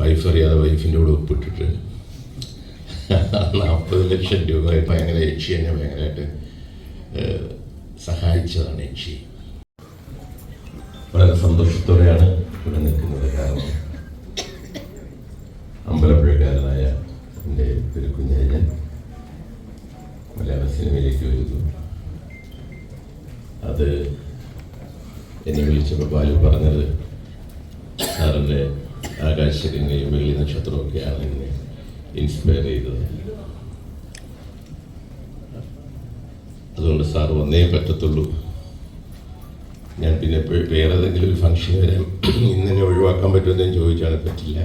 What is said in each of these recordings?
Wife അറിയാതെ വൈഫിന്റെ കൂടെ ഒപ്പിട്ടിട്ട് നാൽപ്പത് ലക്ഷം രൂപ ഭയങ്കര യക്ഷി എന്നെ ഭയങ്കരമായിട്ട് സഹായിച്ചതാണ് യക്ഷി വളരെ സന്തോഷത്തോടെയാണ് ഇവിടെ നിൽക്കുന്നത്. കാരണം അമ്പലപ്പുഴക്കാരനായ എന്റെ ഒരു കുഞ്ഞയ്യൻ മലയാള സിനിമയിലേക്ക് വരുന്നു. അത് എന്നെ വിളിച്ചപ്പോൾ ബാലു പറഞ്ഞത് സാറിന്റെ ആകാശഗംഗയും വെള്ളി നക്ഷത്രമൊക്കെയാണ് എന്നെ ഇൻസ്പയർ ചെയ്തത്. അതുകൊണ്ട് സാർ വന്നേ പറ്റത്തുള്ളൂ. ഞാൻ പിന്നെ വേറെ ഏതെങ്കിലും ഒരു ഫംഗ്ഷൻ വരാൻ ഇന്നെ ഒഴിവാക്കാൻ പറ്റുമെന്ന് ഞാൻ ചോദിച്ചാൽ പറ്റില്ല.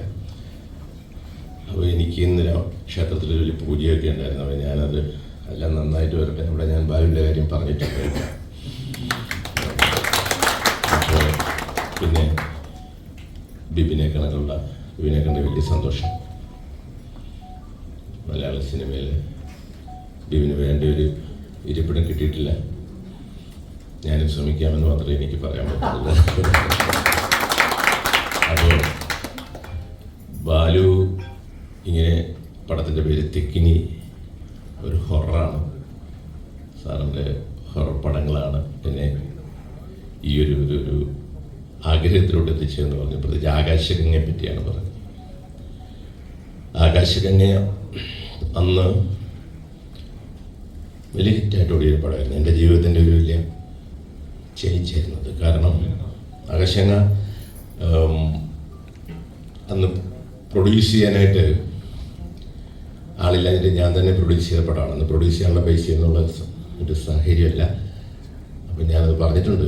അപ്പോൾ എനിക്ക് ഇന്ന് ക്ഷേത്രത്തിൽ ഒരു പൂജയൊക്കെ ഉണ്ടായിരുന്നു. അപ്പോൾ ഞാനത് എല്ലാം നന്നായിട്ട് വരട്ടെ. ഇവിടെ ഞാൻ ബാലുവിന്റെ കാര്യം പറഞ്ഞിട്ടുണ്ട്. അപ്പോൾ പിന്നെ ബിബിനെ കണക്കുള്ള ബിബിനെ കണ്ട വലിയ സന്തോഷം. മലയാള സിനിമയിൽ ബിബിന് വേണ്ട ഒരു ഇരിപ്പിടം കിട്ടിയിട്ടില്ല. ഞാനും ശ്രമിക്കാമെന്ന് മാത്രമേ എനിക്ക് പറയാൻ പറ്റുള്ളൂ അപ്പോൾ ബാലു ഇങ്ങനെ പടത്തിന്റെ പേര് തെക്കിനി ഒരു ഹൊറാണ്. സാറിന്റെ ഹൊറർ പടങ്ങളാണ് എന്നെ ഈ ഒരു ഒരു ആഗ്രഹത്തിലോട്ട് എത്തിച്ചതെന്ന് പറഞ്ഞു. പ്രത്യേകിച്ച് ആകാശഗംഗയെ പറ്റിയാണ് പറഞ്ഞത്. ആകാശഗംഗ അന്ന് വലിയ ഹിറ്റായിട്ട് ഓടിയൊരു പടമായിരുന്നു. എന്റെ ജീവിതത്തിന്റെ ഒരു വലിയ ചേഞ്ചായിരുന്നത് കാരണം ആകാശഗംഗ അന്ന് പ്രൊഡ്യൂസ് ചെയ്യാനായിട്ട് ആളില്ലാഞ്ഞിട്ട് ഞാൻ തന്നെ പ്രൊഡ്യൂസ് ചെയ്ത പടമാണ്. അന്ന് പ്രൊഡ്യൂസ് ചെയ്യാനുള്ള പൈസ എന്നുള്ള ഒരു സാഹചര്യമല്ല. അപ്പം ഞാനത് പറഞ്ഞിട്ടുണ്ട്.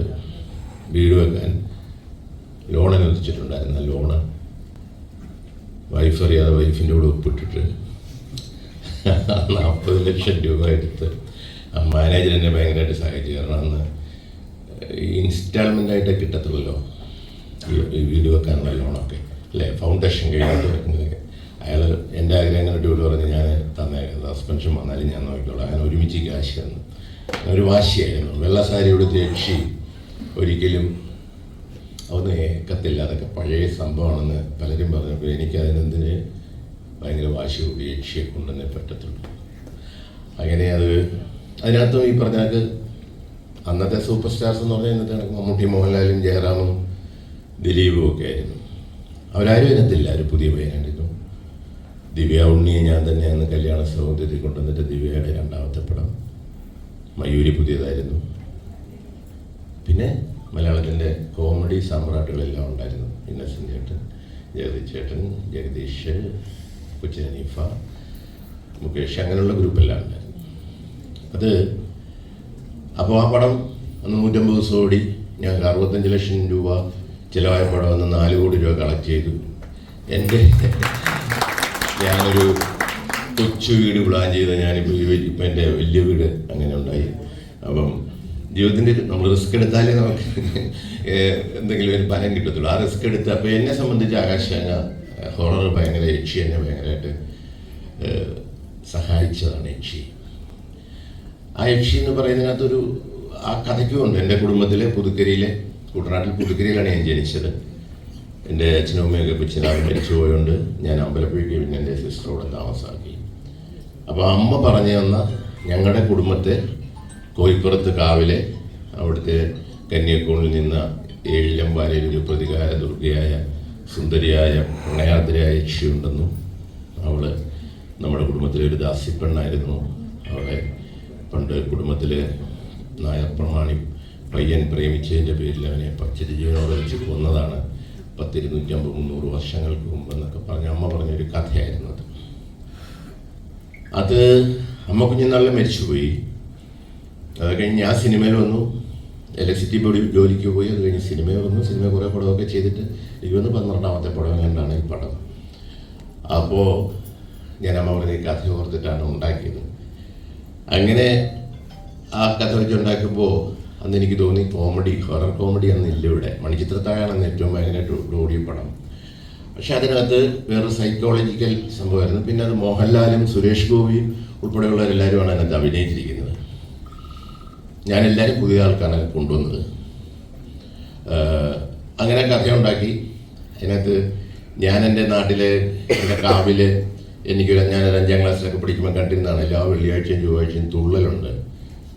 വീട് വെക്കാൻ. Loan അനുവദിച്ചിട്ടുണ്ടായിരുന്നു loan. വൈഫ് അറിയാതെ വൈഫിന്റെ കൂടെ ഒപ്പിട്ടിട്ട് നാൽപ്പത് ലക്ഷം രൂപ എടുത്ത് ആ മാനേജർ എന്നെ ഭയങ്കരമായിട്ട് സഹായിച്ചു കാരണം അന്ന് ഇൻസ്റ്റാൾമെന്റ് ആയിട്ട് കിട്ടത്തുള്ളൂ. ഈ- വീട് വെക്കാനുള്ള ലോണൊക്കെ. അല്ലേ? ഫൗണ്ടേഷൻ കഴിഞ്ഞിട്ട് അയാൾ എന്റെ ആഗ്രഹങ്ങൾ ഡ്യൂട്ടി പറഞ്ഞ് ഞാൻ തന്നേക്കാം സസ്പെൻഷൻ വന്നാലും ഞാൻ നോക്കിക്കോളാം. അങ്ങനെ ഒരുമിച്ച് കാശ് തന്നു. ഒരു വാശിയായിരുന്നു. വെള്ള സാരി കൊടുത്ത് യക്ഷി ഒരിക്കലും അതൊന്നും ഏക്കത്തില്ല. അതൊക്കെ പഴയ സംഭവമാണെന്ന് പലരും പറഞ്ഞപ്പോൾ എനിക്കതിനെന്തിന് ഭയങ്കര വാശി ഉപേക്ഷയെ കൊണ്ടുതന്നെ പറ്റത്തുള്ളൂ. അങ്ങനെ അത് അതിനകത്ത് ഈ പറഞ്ഞാൽ അന്നത്തെ സൂപ്പർ സ്റ്റാർസ് എന്ന് പറഞ്ഞാൽ ഇന്നത്തെ മമ്മൂട്ടി മോഹൻലാലും ജയറാമും ദിലീപും ഒക്കെ ആയിരുന്നു. അവരാരും ഇതിനകത്തില്ല. ഒരു പുതിയ പേരായിരുന്നു ദിവ്യ ഉണ്ണിയെ ഞാൻ തന്നെ അന്ന് കല്യാണ സൗന്ദര്യത്തിൽ കൊണ്ടുവന്നിട്ട് ദിവ്യയുടെ രണ്ടാമത്തെ പടം. മയൂരി പുതിയതായിരുന്നു. പിന്നെ മലയാളത്തിന്റെ കോമഡി സാമ്രാട്ടുകളെല്ലാം ഉണ്ടായിരുന്നു. ഇന്നസെന്റ് ചേട്ടൻ ജഗദീഷ് ചേട്ടൻ ജഗദീഷ് കൊച്ചി ഹനീഫ മുകേഷ് അങ്ങനെയുള്ള ഗ്രൂപ്പെല്ലാം ഉണ്ടായിരുന്നു. അത് അപ്പോൾ ആ പടം അന്ന് നൂറ്റമ്പത് ദിവസം ഓടി ഞങ്ങൾക്ക് അറുപത്തഞ്ച് ലക്ഷം രൂപ ചിലവായ പടം അന്ന് നാല് കോടി രൂപ കളക്ട് ചെയ്തു. എന്റെ ഞാനൊരു കൊച്ചു വീട് പ്ലാൻ ചെയ്ത് ഞാനിപ്പോൾ ഇപ്പം എന്റെ വലിയ വീട് അങ്ങനെ ഉണ്ടായി. അപ്പം ജീവിതത്തിന്റെ നമ്മൾ റിസ്ക് എടുത്താലേ നമുക്ക് എന്തെങ്കിലും ഒരു ഫലം കിട്ടത്തുള്ളൂ. ആ റിസ്ക് എടുത്ത് അപ്പോൾ എന്നെ സംബന്ധിച്ച് ആകാശങ്ങ ഹൊറർ ഭയങ്കര യക്ഷി എന്നെ ഭയങ്കരമായിട്ട് സഹായിച്ചതാണ് യക്ഷി. ആ യക്ഷി എന്ന് പറയുന്നതിനകത്തൊരു ആ കഥയ്ക്കും ഉണ്ട്. എന്റെ കുടുംബത്തിലെ പുതുക്കരിയിലെ കുട്ടനാട്ടിൽ പുതുക്കരിയിലാണ് ഞാൻ ജനിച്ചത്. എന്റെ അച്ഛനും അമ്മയൊക്കെ കൊച്ചിനാൾ മരിച്ചു പോയതുകൊണ്ട് ഞാൻ അമ്പലപ്പുഴയ്ക്ക് പിന്നെ എന്റെ സിസ്റ്ററോടെ താമസമാക്കി അപ്പോൾ അമ്മ പറഞ്ഞു തന്ന ഞങ്ങളുടെ കുടുംബത്തെ കോയിപ്പുറത്ത് കാവിലെ അവിടുത്തെ കന്യാക്കോണിൽ നിന്ന് ഏഴിലമ്പാലയിൽ ഒരു പ്രതികാര ദുർഗയായ സുന്ദരിയായ പ്രണയാദ്രയായ യക്ഷിയുണ്ടെന്നും അവൾ നമ്മുടെ കുടുംബത്തിലെ ഒരു ദാസ്യപ്പെണ്ണായിരുന്നു അവളെ പണ്ട് കുടുംബത്തിലെ നായർ പ്രമാണി പയ്യൻ പ്രേമിച്ചതിന്റെ പേരിൽ അവനെ പച്ചരി ജീവനോട് വെച്ച് കൊന്നതാണ് പത്തിരുന്നൂറ്റമ്പത് മുന്നൂറ് വർഷങ്ങൾക്ക് മുമ്പ് എന്നൊക്കെ പറഞ്ഞ അമ്മ പറഞ്ഞൊരു കഥയായിരുന്നു അത്. അത് അമ്മ കുഞ്ഞുനാളിൽ മരിച്ചുപോയി. അത് കഴിഞ്ഞ് ഞാൻ സിനിമയിൽ വന്നു. ഇലക്ട്രിസിറ്റി ബോർഡിൽ ജോലിക്ക് പോയി അത് കഴിഞ്ഞ് സിനിമയിൽ വന്നു. സിനിമ കുറേ പടമൊക്കെ ചെയ്തിട്ട് ഇരുപത് പന്ത്രണ്ടാമത്തെ പടം കണ്ടാണ് ഈ പടം. അപ്പോൾ ഞാൻ അമ്മ പറഞ്ഞ കഥ ഓർത്തിട്ടാണ് ഉണ്ടാക്കിയത്. അങ്ങനെ ആ കഥ വെച്ച് ഉണ്ടാക്കുമ്പോൾ അന്ന് എനിക്ക് തോന്നി കോമഡി ഹൊറർ കോമഡി അന്നില്ല ഇവിടെ. മണിച്ചിത്രത്താഴാണ് ഏറ്റവും ഭയങ്കരമായിട്ട് ഓടിയ പടം. പക്ഷെ അതിനകത്ത് വേറെ സൈക്കോളജിക്കൽ സംഭവമായിരുന്നു. പിന്നെ അത് മോഹൻലാലും സുരേഷ് ഗോപിയും ഉൾപ്പെടെയുള്ളവരെല്ലാവരുമാണ് അതിനകത്ത് അഭിനയിച്ചിരിക്കുന്നത്. ഞാൻ എല്ലാവരും പുതിയ ആൾക്കാരാണ് കൊണ്ടുവന്നത്. അങ്ങനെ കഥയുണ്ടാക്കി അതിനകത്ത് ഞാൻ എന്റെ നാട്ടിലെ എന്റെ കാവിൽ എനിക്കൊരു ഒരു അഞ്ചാം ക്ലാസ്സിലൊക്കെ പഠിക്കുമ്പോൾ കണ്ടിരുന്നതാണ് എല്ലാ വെള്ളിയാഴ്ചയും ചൊവ്വാഴ്ചയും തുള്ളലുണ്ട്.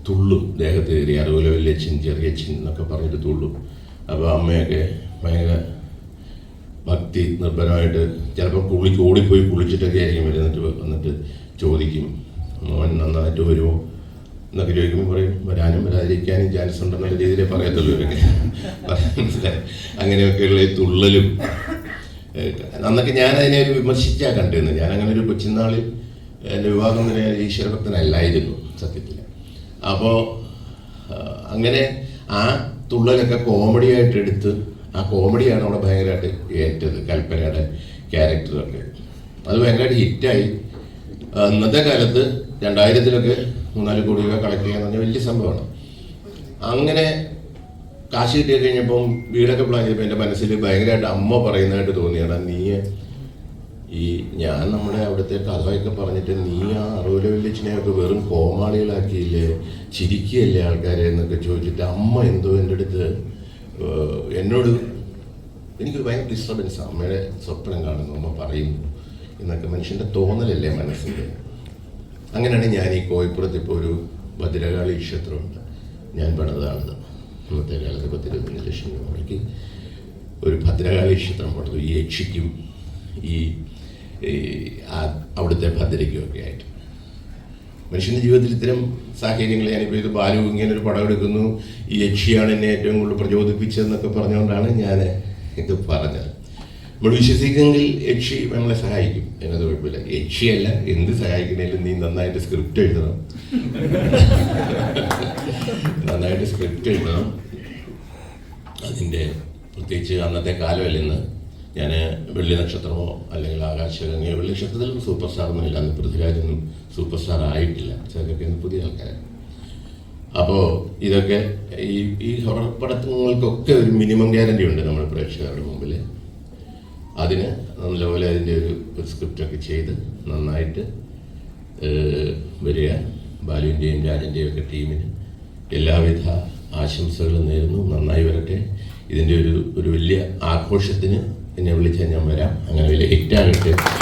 തുള്ളും. ദേഹത്ത് കയറി അതുപോലെ വലിയച്ഛൻ ചെറിയച്ഛൻ എന്നൊക്കെ പറഞ്ഞിട്ട് തുള്ളും. അപ്പോൾ അമ്മയൊക്കെ ഭയങ്കര ഭക്തി നിർഭരമായിട്ട് ചിലപ്പോൾ കുളിക്ക് ഓടിപ്പോയി കുളിച്ചിട്ടൊക്കെ ആയിരിക്കും വരുന്നിട്ട് വന്നിട്ട് ചോദിക്കും മോൻ നന്നായിട്ട് വരുമോ? എന്നൊക്കെ ചോദിക്കുമ്പോൾ പറയും വരാനും വരാതിരിക്കാനും ചാൻസ് ഉണ്ടെന്നുള്ള രീതിയിലേ പറയത്തുള്ളൂ ഇവരൊക്കെ. മനസ്സിലായി? അങ്ങനെയൊക്കെയുള്ള ഈ തുള്ളലും. അന്നൊക്കെ ഞാൻ അതിനെ ഒരു വിമർശിച്ചാ കണ്ടിരുന്നത്. ഞാൻ അങ്ങനെ ഒരു കൊച്ചുനാളിൽ എന്റെ വിവാഹം വരെ ഈശ്വരഭക്തനല്ലായിരുന്നു സത്യത്തിൽ. അപ്പോൾ അങ്ങനെ ആ തുള്ളലൊക്കെ കോമഡി ആയിട്ട് എടുത്ത് ആ കോമഡിയാണ് അവിടെ ഭയങ്കരമായിട്ട് ഏറ്റത് കൽപ്പനയുടെ ക്യാരക്ടറൊക്കെ അത് ഭയങ്കരമായിട്ട് ഹിറ്റായി ഇന്നത്തെ കാലത്ത് രണ്ടായിരത്തിലൊക്കെ മൂന്നാൽ കോടി രൂപ കളക്ട് ചെയ്യാന്ന് പറഞ്ഞാൽ വലിയ സംഭവമാണ്. അങ്ങനെ കാശ് കിട്ടി കഴിഞ്ഞപ്പം വീടൊക്കെ പ്ലാൻ ചെയ്തപ്പോൾ എന്റെ മനസ്സിൽ ഭയങ്കരമായിട്ട് അമ്മ പറയുന്നതായിട്ട് തോന്നിയാണ് നീ ഈ ഞാൻ നമ്മുടെ അവിടുത്തെ കഥയൊക്കെ പറഞ്ഞിട്ട് നീ ആ അറുപത് വില്ലേജിനെയൊക്കെ വെറും കോമാളികളാക്കിയില്ലേ ചിരിക്കുകയല്ലേ ആൾക്കാരെ? എന്നൊക്കെ ചോദിച്ചിട്ട് അമ്മ എന്തോ എന്റെ അടുത്ത് എന്നോട് എനിക്ക് ഭയങ്കര ഡിസ്റ്റർബൻസ് അമ്മയുടെ സ്വപ്നം കാണുന്നു അമ്മ പറയുന്നു എന്നൊക്കെ മനുഷ്യന്റെ തോന്നലല്ലേ മനസ്സിന്റെ അങ്ങനെയാണ് ഞാൻ ഈ കോഴിപ്പുറത്ത് ഇപ്പോൾ ഒരു ഭദ്രകാളി ക്ഷേത്രമുണ്ട്. ഞാൻ പണിതാണത് ഇന്നത്തെ കാലത്ത് പത്തിരുപത്തഞ്ച് ലക്ഷം രൂപ മുടക്കി ഒരു ഭദ്രകാളി ക്ഷേത്രം പണിതു. ഈ യക്ഷിക്കും ഈ അവിടുത്തെ ഭദ്രയ്ക്കും ഒക്കെ ആയിട്ട്. മനുഷ്യന്റെ ജീവിതത്തിൽ ഇത്തരം സാഹചര്യങ്ങൾ ഞാനിപ്പോൾ ഇത് ബാലു ഇങ്ങനെ ഒരു പടം എടുക്കുന്നു. ഈ യക്ഷിയാണ് എന്നെ ഏറ്റവും കൂടുതൽ പ്രചോദിപ്പിച്ചതെന്നൊക്കെ പറഞ്ഞുകൊണ്ടാണ് ഞാൻ ഇത് പറഞ്ഞത്. നമ്മൾ വിശ്വസിക്കുമെങ്കിൽ യക്ഷി നമ്മളെ സഹായിക്കും. എന്നത് കുഴപ്പമില്ല. യക്ഷിയല്ല എന്ത് സഹായിക്കുന്നതിലും നീ നന്നായിട്ട് സ്ക്രിപ്റ്റ് എഴുതണം. നന്നായിട്ട് സ്ക്രിപ്റ്റ് എഴുതണം. അതിന്റെ പ്രത്യേകിച്ച് അന്നത്തെ കാലമല്ലെന്ന് ഞാൻ വെള്ളി നക്ഷത്രമോ അല്ലെങ്കിൽ ആകാശഗംഗയോ വെള്ളി നക്ഷത്രത്തിലും സൂപ്പർ സ്റ്റാറൊന്നും ഇല്ല. അന്ന് പൃഥ്വിരാജൊന്നും സൂപ്പർ സ്റ്റാർ ആയിട്ടില്ല. ചിലരൊക്കെ പുതിയ ആൾക്കാരാണ്. അപ്പോൾ ഇതൊക്കെ ഈ ഈ ഹൊറർ പടങ്ങൾക്കൊക്കെ ഒരു മിനിമം ഗ്യാരണ്ടി ഉണ്ട് നമ്മുടെ പ്രേക്ഷകരുടെ മുമ്പിൽ അതിന് നല്ലപോലെ അതിന്റെ ഒരു ഒരു സ്ക്രിപ്റ്റൊക്കെ ചെയ്ത് നന്നായിട്ട് വരിക. ബാലുവിന്റെയും രാജന്റെയും ഒക്കെ ടീമിന് എല്ലാവിധ ആശംസകളും നേരുന്നു. നന്നായി വരട്ടെ. ഇതിന്റെ ഒരു ഒരു വലിയ ആഘോഷത്തിന് എന്നെ വിളിച്ചാൽ ഞാൻ വരാം. അങ്ങനെ വലിയ ഹിറ്റാകട്ടെ.